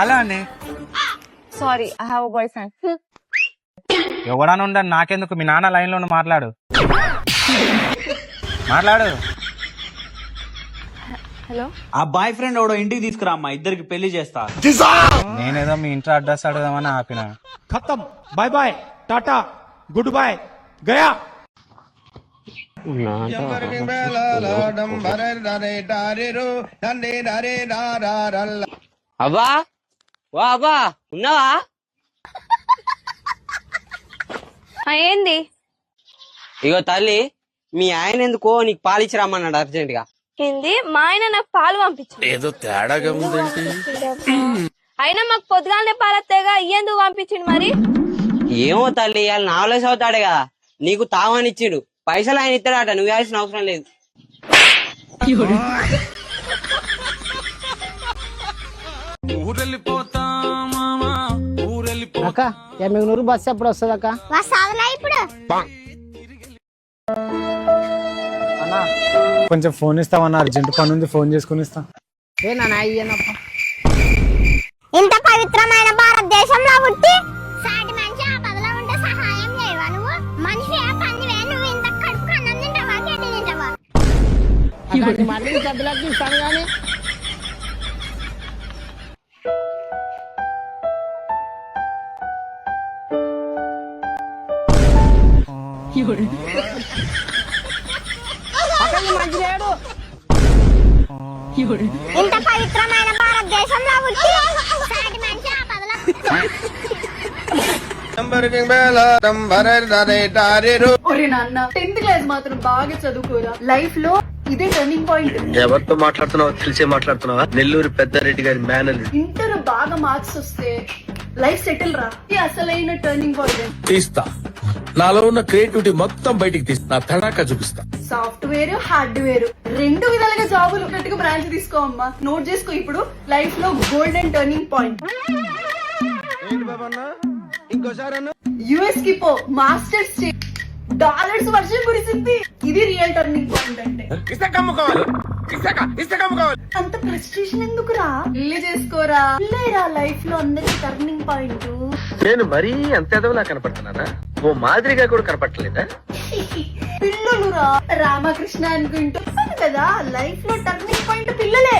Hello అండి. Sorry I have boyfriend ఎవడాను నాకెందుకు? మీ నాన్న లైన్లో మాట్లాడు. మాట్లాడు. హలో? ఆ బాయ్ ఫ్రెండ్ ఎవడో ఇంటికి తీసుకురా అమ్మా ఇద్దరికి పెళ్ళి చేస్తా. నేనేదో మీ ఇంట్లో అడ్రస్ అడుగుదామని ఆపిన. ఖతం. Bye bye Tata goodbye గయా అవ్వా వా అవ్వా ఉన్నావా? ఏంది? ఇగో తల్లి మీ ఆయన ఎందుకో నీకు పాలిచ్చి రమ్మన్నాడు అర్జెంట్గా ఏంది? మా ఆయన నాకు పాలు పంపించు ఏదో తేడాగా అయినా మాకు పొద్దుగానే పాలత్తేగా ఇయ్యేందుకు పంపించిండు మరి? ఏమో తల్లి వాళ్ళు నావలేసి అవుతాడు కదా నీకు తావనిచ్చిండు పైసలు ఆయన ఇస్తాడట నువ్వు వేయాల్సిన అవసరం లేదు. అక్క ఎమ్మిగనూరు బస్సు ఎప్పుడు వస్తుంది అక్క? కొంచెం ఫోన్ ఇస్తామన్నా అర్జెంట్ పని ఉంది ఫోన్ చేసుకుని ఇస్తా. ఏ నాన్న అయ్యనప్ప ఇంత పవిత్రమైన భారతదేశంలో పుట్టి సాటి మనిషి ఆపదలో ఉంటే సహాయం చేయవా నువ్వు? మనిషి ఆ పందివే నువ్వు ఇంత కడుపు అన్నం తింటావా గడ్డి తింటావా? అలాంటి మాటలు సభ్యులకు ఇస్తాను కానీ ఇంత పవిత్రమైన భారతదేశంలో పుట్టి సాటి మనిషి ఆపదలో. ఒరే నాన్న టెన్త్ క్లాస్ మాత్రం బాగా చదువుకోరా. లైఫ్లో ఇదే టర్నింగ్ పాయింట్ ఎవరితో మాట్లాడుతున్నావో తెలిసే మాట్లాడుతున్నావా? నెల్లూరు పెద్దారెడ్డి గారి మేనల్ ఇంటర్ బాగా మార్క్స్ వస్తే లైఫ్ సెటిల్ రా. అసలైన టర్నింగ్ పాయింట్ తీస్తా. నాలో ఉన్న క్రియేటివిటీ మొత్తం బయటికి తీస్తా. నా తడాకా చూపిస్తా. Software hardware. రెండు విధాలుగా జాబులు ఉన్నట్టుగా బ్రాంచ్ తీసుకో అమ్మా. నోట్ చేసుకో ఇప్పుడు. లైఫ్లో గోల్డెన్ టర్నింగ్ పాయింట్ యుఎస్కి పో. మాస్టర్స్ చే డాలర్స్ వర్షం కురిసింది. ఇది రియల్ టర్నింగ్ పాయింట్ అంటే. అంత ప్రెస్టేషన్ ఎందుకురా? పెళ్ళి చేసుకోరా? పెళ్ళేరా లైఫ్లో అందరికి టర్నింగ్ పాయింట్? నేను మరీ అంత ఎదవలా కనపడుతున్నానా? ఓ మాదిరిగా కూడా కనపడలేదా పిల్లలురా. రామకృష్ణ అనుకుంటూ కదా లైఫ్లో టర్నింగ్ పాయింట్ పిల్లలే.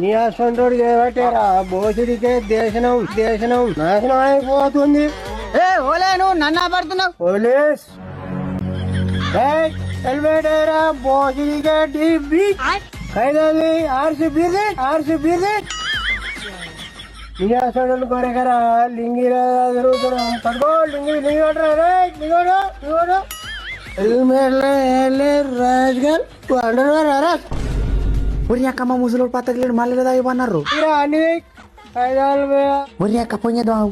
నీ అసంటోడు ఏవటేరా బోసుడికే దేశనం దేశనం నాశనం అయిపోతుంది. ఏ ఓలే నువ్వు నన్ను పడుతున్నావు పోలీస్. హెల్మెటేరా బోసుడికే డిబి ఖైదాలి ఆర్సి బీది ఆర్సి బీది నీ అసంటోడు కొరకరా లింగిరా తిరుగుతున్నాం. పడుకో లింగి లింగి కొట్టరా లింగోడు లింగోడు హెల్మెట్ రాజ్ గారు అండర్ రా ఒరి అక్క మా ముసలోడు పత్తకలేడు మళ్ళీ లేదా ఇవ్వన్నారు? ఒరి అక్క పొంగేద్దాం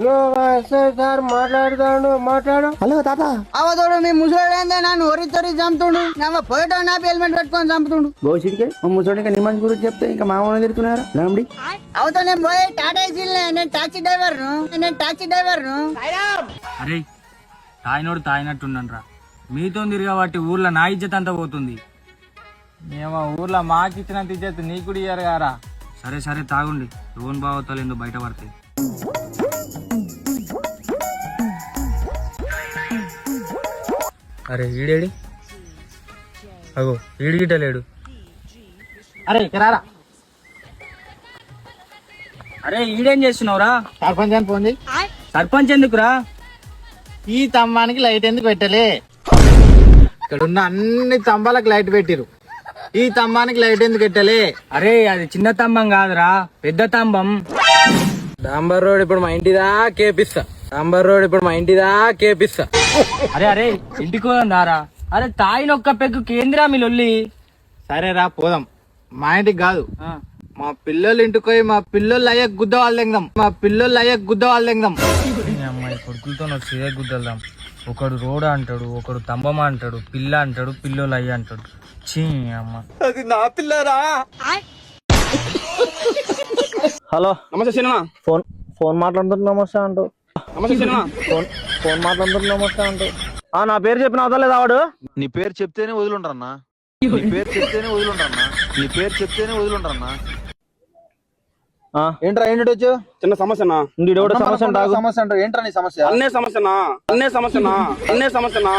సార్ మాట్లాడుతాడు మాట్లాడు. హలో తాత. అవతోడు మీ ముసలాడేందే నన్ను ఒరి తొరి చంపుతుండు. నా పోయేటో నా హెల్మెట్ పెట్టుకొని చంపుతుండు. గోసిడికే? ముసలోడికి నీ మంచి గురించి చెప్తే ఇంకా మా ఊళ్ళో తిరుగుతున్నారా రాముడి. అవతో నేను పోయి టాటా నేను టాక్సీ డ్రైవర్ను నేను టాక్సీ డ్రైవర్ను అరే తాయినోడు తాయినట్టుండను రా మీతో తిరగబట్టి ఊర్లో నా ఇజ్జత్ అంతా పోతుంది. మేము ఊర్లో మాకు ఇచ్చినంత ఇజ్జత్ నీకు ఇయ్యారు గారా. సరే సరే తాగుండి. లోన్ బావతాలు ఎందుకు బయట పడతాయి. అరే ఈడేడి? అగో ఈడి గిట్ట లేడు. అరే ఇక్కడ అరే ఈడేం చేస్తున్నావురా? సర్పంచ్ అని పోంది సర్పంచ్ ఎందుకురా? ఈ స్తంభానికి లైట్ ఎందుకు పెట్టలే? ఇక్కడ ఉన్న అన్ని స్తంభాలకు లైట్ పెట్టిరు. ఈ స్తంభానికి లైట్ ఎందుకు పెట్టలే? అరే అది చిన్న తంబం కాదురా పెద్ద తంబం డాంబర్ రోడ్ ఇప్పుడు మా ఇంటిదా కేపిస్తా. డాంబర్ రోడ్ ఇప్పుడు మా ఇంటిదా కేపిస్తా. అరే అరే ఇంటికి పోదాం దారా. అరే తాయిన ఒక్క పెగ్గు కేంద్రా మీ లొల్లి? సరే రా పోదాం. మా ఇంటికి కాదు. మా పిల్లలు ఇంటికి పోయి మా పిల్లలు అయ్యే గుద్ద వాళ్ళు తెంగదాం మా పిల్లలు అయ్యే గుద్ద వాళ్ళు తెంగదాం అమ్మాయి కొడుకులతో నాకు సిరే గుద్దల్దాం ఒకడు రోడ్ అంటాడు ఒకడు తంబం అంటాడు పిల్ల అంటాడు పిల్లోలు అయ్య అంటాడు. చీ అమ్మ. హలో. నమస్తే సినిమా. ఫోన్ ఫోన్ మాట్లాడుతున్నా నమస్తే అంటూ. నమస్తే సినిమా. ఫోన్ ఫోన్ మాట్లాడుతున్నా నమస్తే అంటూ. ఆ నా పేరు చెప్పిన అవతలేదు వాడు నీ పేరు చెప్తేనే వదిలింటారన్నా. నీ పేరు చెప్తేనే వదులుండ్రన్నా నీ పేరు చెప్తేనే వదులుండ్రన్నా ఏంట్రా ఏంటి వచ్చు చిన్న సమస్యనా? సమస్య అంటావు సమస్య అంటావు. ఏంట్రా నీ సమస్య? అన్నే సమస్యనా? అన్నే సమస్యనా? అన్నే సమస్యనా?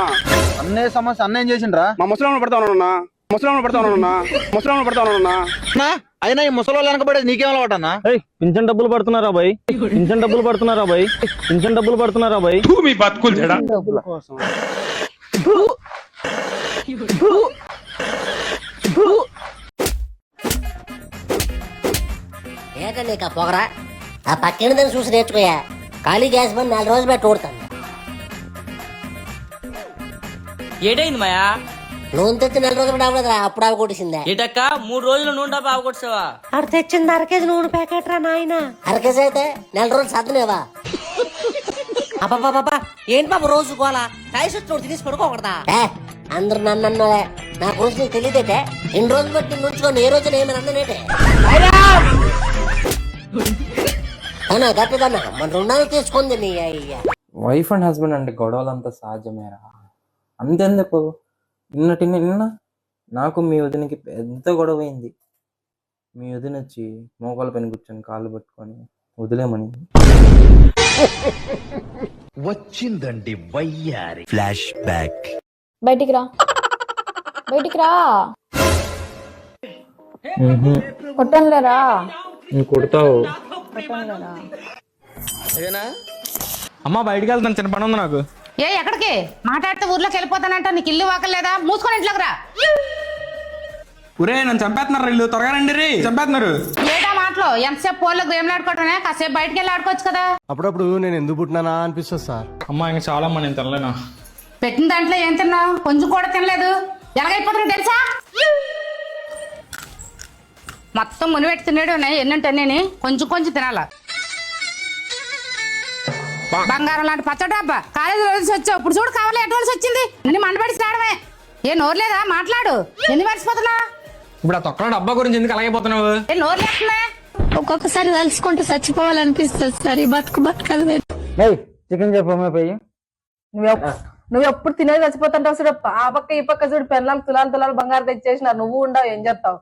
అన్నే సమస్య అన్న ఏం చేసిండ్రా? మా ముసలాలను పడతా ఉన్నా ముసలాలను పడతా ఉన్నా ముసలాలను పడతా ఉన్నా నా? అయినా ఈ ముసలి వాళ్ళు వెనకబడేది నీకేం అలవాటు అన్న పింఛన్ డబ్బులు పడుతున్నారా బాయ్? పింఛన్ డబ్బులు పడుతున్నారా బాయ్? పింఛన్ డబ్బులు పడుతున్నారా బాయ్? మీ బతుకులు ఏంటండి నీకు పొగరా. ఆ పక్కినదని చూసి నేర్చుకోయా? ఖాళీ గ్యాస్ బండ్ నాలుగు రోజులు పెట్టి ఊడతాను ఏటైంది మాయా? నూనె తెచ్చి నెల రోజులు రావలేదురా అప్పుడు అవి కొట్టిసిందే. ఏటక్క మూడు రోజులు నూనె డబ్బా అవకొచ్చావా అక్కడ తెచ్చింది అరకేజీ నూనె ప్యాకెట్ రా నాయన. అరకేజీ అయితే నెల రోజులు సర్దునేవా అబ్బాబాబా ఏంటి బాబు రోజు గోలా? కాయసి వచ్చి తినేసి పడుకోకూడదా? అందరు నన్ను అన్నదే నా గురించి నీకు తెలియదేటే ఎన్ని రోజులు బట్టి నుంచుకొని ఏ రోజున ఏమైనా అన్ననేటే అవునా గట్టదన్నా మన రుణాలు తీసుకుంది నీ అయ్యా. వైఫ్ అండ్ హస్బెండ్ అంటే గొడవలు అంత సహజమేరా. అంతెందుకు? నిన్నటి నిన్న నాకు మీ వదినకి పెద్ద గొడవ అయింది మీ వదిన వచ్చి మోకాల పైన కూర్చొని కాళ్ళు పట్టుకొని వదిలేమని. వచ్చిందండి వయ్యారి. బయటికి రా. బయటికి రా. కొట్టనులేరా నువ్వు కొడతావు. అమ్మా బయటికి వెళ్తాను చిన్న పని ఉంది నాకు. ఏ ఎక్కడికి? మాట్లాడితే ఊర్లోకి వెళ్ళిపోతానంట నీకు ఇల్లు వాకలేదా? మూసుకొని ఇంట్లోకి రా. ఒరే నన్ను చంపేస్తున్నారు ఇల్లు త్వరగా రండి రీ. చంపేస్తున్నారు. ఏటా మాటలు? ఎంతసేపు ఫోన్లో గేమ్లు ఆడుకోవటమే కాసేపు బయటికి వెళ్ళి ఆడుకోవచ్చు కదా. అప్పుడప్పుడు నేను ఎందుకు పుట్టినానా అనిపిస్తుంది సార్. అమ్మా ఇంకా చాలా అమ్మా నేను తినలేనా? పెట్టిన దాంట్లో ఏం తిన్నావు? కొంచెం కూడా తినలేదు. ఎలాగైపోతుంది తెలుసా? మొత్తం మునిపెట్టి తినేడు ఎన్నంటే నేను కొంచెం కొంచెం తినాల? బంగారం లాంటి పచ్చడి డబ్బా కాలేజీ రోజు వచ్చావు. ఇప్పుడు చూడు కావాలి ఎటువంటి వచ్చింది? అన్ని మండబడి రావడమే ఏ నోరు లేదా? మాట్లాడు. ఎందుకు మర్చిపోతున్నా? ఇప్పుడు ఆ తొక్కల డబ్బా గురించి ఎందుకు అలాగే పోతున్నావు? ఏ నోరు లేకుండా? ఒక్కొక్కసారి తలుచుకుంటూ చచ్చిపోవాలనిపిస్తుంది సార్. ఈ బతుకు బతకదు చికెన్ చెప్పమే పోయి. నువ్వు ఎప్పుడు తినేది చచ్చిపోతుంటావు చూడు. ఆ పక్క ఈ పక్క చూడు. పెళ్ళాలు తులాలు తులాలు బంగారు తెచ్చేసినారు. నువ్వు ఉండవు ఏం చేస్తావు?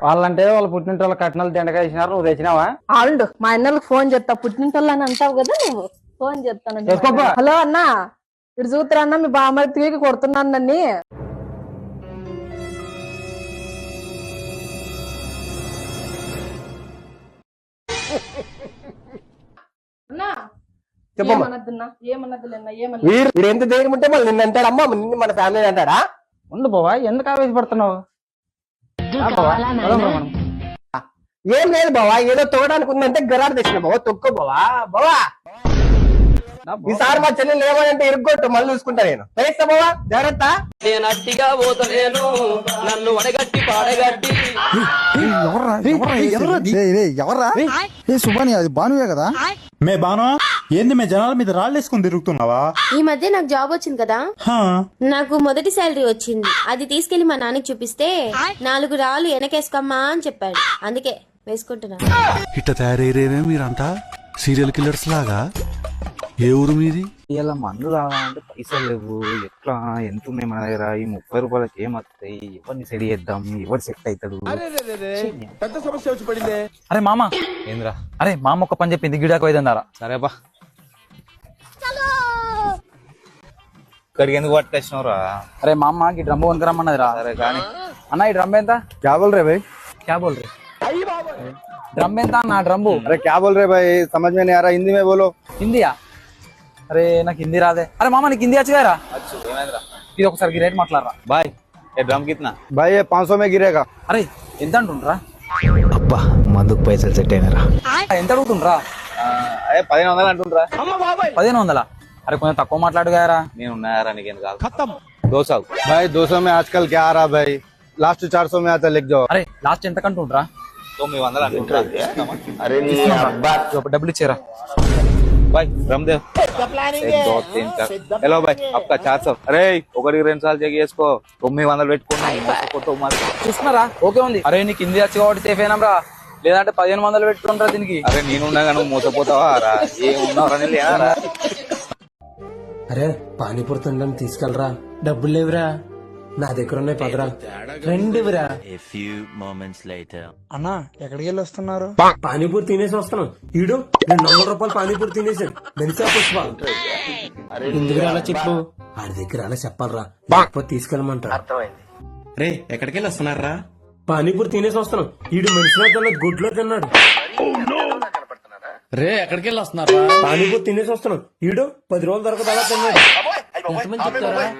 వాళ్ళంటే వాళ్ళు పుట్టింటి వాళ్ళ కట్నాలు తిండగా ఇచ్చినారు నువ్వు తెచ్చినావా? ఆండు మా అన్నలకు ఫోన్ చేస్తా పుట్టింటోళ్ళు అని అంటావు కదా నువ్వు. ఫోన్ చేస్తాను చేసుకోపా. హలో అన్న ఇటు చూతురా అన్న మీ బామ్మర్తికి కొడుతున్నాను నన్ను. చెప్పమ్మా. ఏమన్నదిలేనా ఏమన్నా వీరు వీడు ఎంత ధైర్యం ఉంటే మళ్ళీ నిన్ను అంటాడమ్మా నిన్ను మన ఫ్యామిలీ అంటాడా? ఉండు బావా ఎందుకు ఆవేశపడుతున్నావు? పోదాం రా మనం. ఏం లేదు బావా ఏదో తోగడానికి ఉందంటే గరాడు తెచ్చిన బావా తొక్కో బావా. బావా. ఈసారి మా చెల్లెలు ఏమంటే ఇరుగ్గొట్టు మళ్ళీ చూసుకుంటా నేను. తెలుస్తా బావా జాగ్రత్త. నేను అట్టిగా పోతలేను నన్ను వడగట్టి పాడగట్టి. ఎవర్రా ఏ సుబాని అది బానువే కదా? మే బాను ఏంది మే జనాల మీద రాళ్ళేసుకుని తిరుగుతున్నావా? ఈ మధ్య నాకు జాబ్ వచ్చింది కదా. నాకు మొదటి శాలరీ వచ్చింది. అది తీసుకెళ్ళి మా నాన్నకి చూపిస్తే నాలుగు రాళ్ళు వెనకేసుకోమ్మా అని చెప్పాడు. అందుకే వేసుకుంటున్నా. ఇట్ట తయారయ్యేమే మీరంతా? సీరియల్ కిల్లర్స్ లాగా? ఏ ఊరు మీది? ఇలా మందు రావాలంటే పైసలు లేవు. ఎట్లా? ఎంత ఉన్నాయి మన దగ్గర? ఈ ముప్పై రూపాయలకి ఏమొస్తాయి ఎవరిని సెడి చేద్దాం? ఎవరు సెట్ అవుతాడు పెద్ద సమస్య వచ్చి పడింది. అరే మామ. ఏంద్రా? అరే మామ ఒక పని చెప్పింది. గిడాకు అయిదన్నారా సరేపా ఇక్కడికి ఎందుకు పట్టేసినవరా? అరే మామ ఈ డ్రమ్ రమ్మన్నది రా అరే కానీ. అన్న ఈ డ్రమ్ ఎంత? క్యాబోల్ రే క్యాబోల్ రే. డ్రమ్ ఎంత అన్న డ్రమ్ అరే క్యాబోల్ రే భయ్. సమజ్ మే హిందీ మే బోలో. హిందీయా? అరే నాకు హిందీ రాదే. అరే మామ నీకు హిందీ వచ్చి గారా ఇది ఒకసారి గిరేట్ మాట్లాడరా. బాయ్ ఏ డ్రమ్ కిतना బాయ్ పాంచ్ సో మే గిరేగా? అరే ఎంత అంటుండ్రా? అబ్బా మందుకు పైసలు సెట్ అయినరా ఎంత అడుగుతుండ్రా? అదే పదిహేను వందలు అంటుండ్రా. పదిహేను వందలా? అరే కొంచెం తక్కువ మాట్లాడు గారా నేను ఉన్నాయారా నీకేం కాదు. ఖతం. దోశ బాయ్ దోశ మే ఆజ్కల్ క్యా రా బాయ్? లాస్ట్ చార్ సో మే అయితే లెక్ అరే లాస్ట్ ఎంత కంటుండ్రా తొమ్మిది వందలు అంటుండ్రా. అరే డబ్బులు ఇచ్చారా. भाई रामदेव एक दो तीन चार हेलो भाई आपका चार सौ అరే ఒకరికి రెండు సార్లు చెక్ చేసుకో తొమ్మిది వందలు పెట్టుకున్నా చూస్తున్నారా ఓకే ఉంది అరే నీకు హిందీ వచ్చి కాబట్టి సేఫ్ అయినాం లేదంటే పదిహేను వందలు పెట్టుకుంటారా దీనికి అరే నేను ఉండగా నువ్వు మోసపోతావా రా ఏమున్నావు రా లేరా అరే పానీపూరి తినడం తీసుకెళ్ళరా డబ్బులు లేవురా నా దగ్గర ఉన్నాయి పదరా. రెండువిరా అన్నా ఎక్కడికి వెళ్ళి వస్తున్నారు? పానీపూరి తినేసి వస్తున్నాం. ఈడు రెండు వందల రూపాయలు పానీపూరి తినేసాడు. మెరిసా పుష్ప. ఎందుకు అలా చెప్పు? ఆడి దగ్గర అలా చెప్పాలరా. లేకపోతే తీసుకెళ్ళమంటాడు. అర్థమైంది. రే ఎక్కడికి వెళ్ళి వస్తున్నారా? పానీపూరి తినేసి వస్తున్నాం. ఈడు మెరిసిలో తిన్నది గుడ్లో తిన్నాడు. రే ఎక్కడికి వెళ్ళి వస్తున్నారా? పానీపూరి తినేసి వస్తున్నాం. ఈడు పది రోజుల తర్వాత అలా తిన్నాడు. ఎంతమంది చెప్తారా?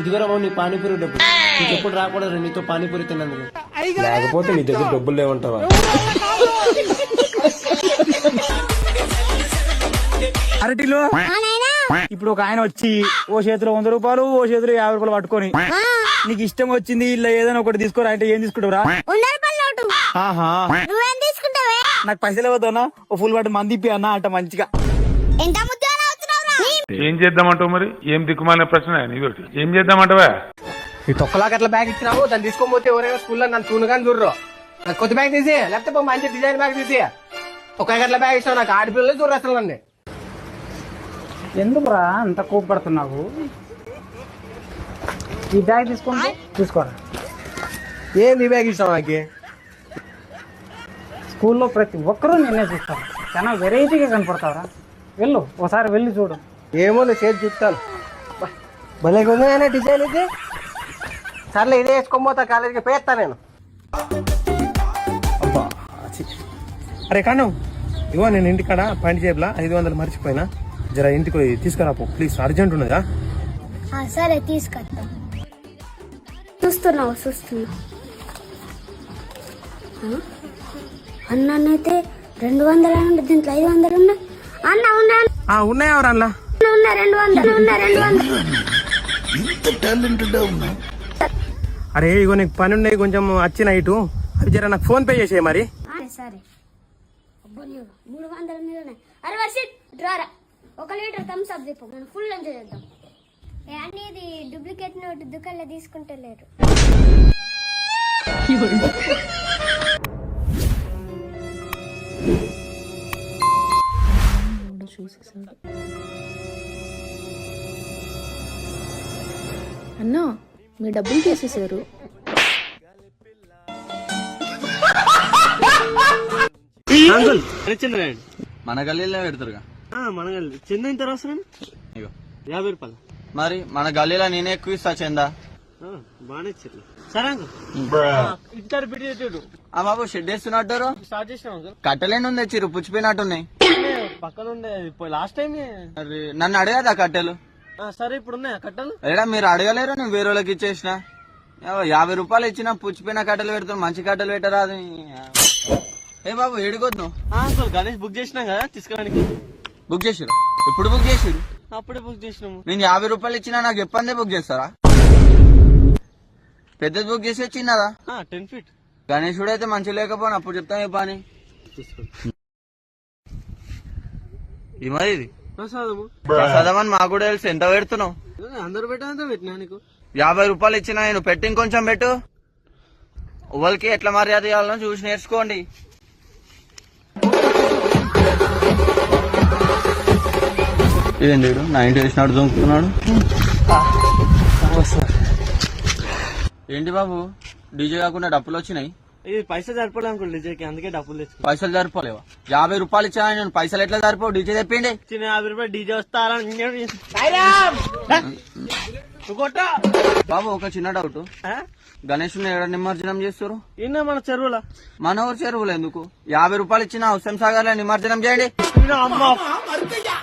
ఇదిగోరా బాబు నీ పానీపూరి డబ్బు ఇంకెప్పుడు రాకూడదు నీతో పానీపూరి తిన్నందుకు. లేకపోతే నీ దగ్గర డబ్బులు లేవంటావా? అరటిలో ఇప్పుడు ఒక ఆయన వచ్చి ఓ చేతిలో వంద రూపాయలు ఓ చేతిలో యాభై రూపాయలు పట్టుకొని నీకు ఇష్టం వచ్చింది ఇలా ఏదైనా ఒకటి తీసుకోరా అంటే ఏం తీసుకుంటావురా వంద రూపాయల నోటు. ఆహా. నువ్వేం తీసుకుంటావే? నాకు పైసలు ఇవ్వద్దన్నా ఓ ఫుల్ వాటి మంది ఇప్పి అన్న అంట మంచిగా. ఏం చేద్దామంటావు మరి? ఏం దిక్కుమాలిన ప్రశ్న? నీతోటి ఏం చేద్దామంటావా? ఈ తొక్కలాగా అట్లా బ్యాగ్ ఇచ్చినావు దాన్ని తీసుకొని పోతే ఎవరైనా స్కూల్లో నన్ను తూనుగాని చూడరు. నాకు కొత్త బ్యాగ్ తీసి లేకపోతే పో మంచి డిజైన్ బ్యాగ్ తీసి ఒక గట్ల బ్యాగ్ ఇస్తావు నాకు ఆడపిల్లలు చూడరు అసలు నన్ను. ఎందుకురా అంత కోపడుతున్నావు? ఈ బ్యాగ్ తీసుకుంటే తీసుకోరా. ఏంది ఈ బ్యాగ్ ఇస్తావు నాకు? స్కూల్లో ప్రతి ఒక్కరూ నిన్నే చూస్తారు. చాలా వెరైటీగా కనపడతావురా. వెళ్ళు ఒకసారి వెళ్ళి చూడు. ఏమో నేను చేతి చూస్తాను. భలే ఉంది కానీ డిజైన్ ఇది. సర్లే ఇదే వేసుకొని పోతా కాలేజీకి పేస్తా నేను. అబ్బా ఛీ. అరే కాను ఇగో నేను ఇంటికాడ పండి చేపల ఐదు వందలు మర్చిపోయినా. జర ఇంటికి పోయి తీసుకురా పో. ప్లీజ్ అర్జెంట్ ఉన్నదా సరే తీసుకొద్దాం చూస్తున్నావు చూస్తున్నా అన్నైతే రెండు వందలు దీంట్లో ఐదు వందలు ఉన్నాయి. అన్న ఉన్నాయి ఆ ఉన్నాయా ఎవరన్నా? అరే ఇగో నీకు పని ఉన్నాయి కొంచెం వచ్చి నైటు అవి జర నాకు ఫోన్ పే చేసేయి మరి. మూడు వందల మీద అరే డ్రారా ఒక లీటర్ థమ్స్ అప్ చెప్పు. మనం ఫుల్ ఎంజాయ్ చేద్దాం. ఇది డూప్లికేట్ నోట్ దుకాణంలో తీసుకుంటే లేరు అన్నా మీ డబ్బులు తీసేశారు మన గల్లీలో పెడతారుగా. మన గల్లీ. రాస్తున్నాను ఇగో. యాభై రూపాయలు? మరి మన గల్లీలో నేనే ఎక్కువ ఇస్తా చందా. బాగానే ఇచ్చారు సరే తెచ్చాడు. ఆ బాబు షెడ్ అంకుల్? కట్టలేను తెచ్చిరు పుచ్చిపోయినట్టున్నాయి. పక్కన ఉండే లాస్ట్ టైం నన్ను అడగదా కట్టెలు? సరే ఇప్పుడు ఉన్నాయా కట్టలు? ఏడా మీరు అడగలేరు నేను వేరే వాళ్ళకి ఇచ్చేసిన. యాభై రూపాయలు ఇచ్చిన పుచ్చిపోయిన కట్టెలు పెడతాను మంచి కట్టెలు పెట్టరాదు. ఏ బాబు ఏడుకోద్దు. అంకుల్ గణేష్ బుక్ చేసినాం కదా తీసుకురానికి బుక్ చేసిరు ఇప్పుడు బుక్ చేసిరు అప్పుడే బుక్ చేసినాము. నేను యాభై రూపాయలు ఇచ్చినా నాకు ఎప్పందే బుక్ చేస్తారా? పెద్దది బుక్ చేసి చిన్నదా టెన్ ఫీట్ గణేశుడు అయితే మంచి లేకపోయినా అప్పుడు చెప్తాను ఏ పని? ఈ మరి ఇది. ప్రసాదము. ప్రసాదమని మాకు కూడా తెలుసు. ఎంత పెడుతున్నావు? అందరు పెట్టినా నీకు? యాభై రూపాయలు ఇచ్చిన నేను. పెట్టి ఇంకొంచెం పెట్టు. ఎవరికి ఎట్లా మర్యాద ఇవ్వాలో చూసి నేర్చుకోండి. ఏంటి వీడు? నా ఇంటి వేసినాడు దొంకుతున్నాడు ఏంటి బాబు? డీజే కాకుండా డబ్బులు వచ్చినాయి. ఇది పైసా సరిపడలే అంకుల్ డీజేకి అందుకే డబ్బులు తెచ్చుకో. పైసలు సరిపోలేవా? యాభై రూపాయలు ఇచ్చా నేను పైసలు ఎట్లా సరిపోవు? డీజే తెప్పిండి చిన్న యాభై రూపాయలు డీజే వస్తారా బాబు ఒక చిన్న డౌట్ గణేష్ ఏడ నిమజ్జనం చేస్తారు ఇన్న మన చెరువులా. మన ఊరు చెరువులు ఎందుకు? యాభై రూపాయలు ఇచ్చిన హుస్సేన్ సాగర్లో నిమజ్జనం చేయండి. అమ్మ.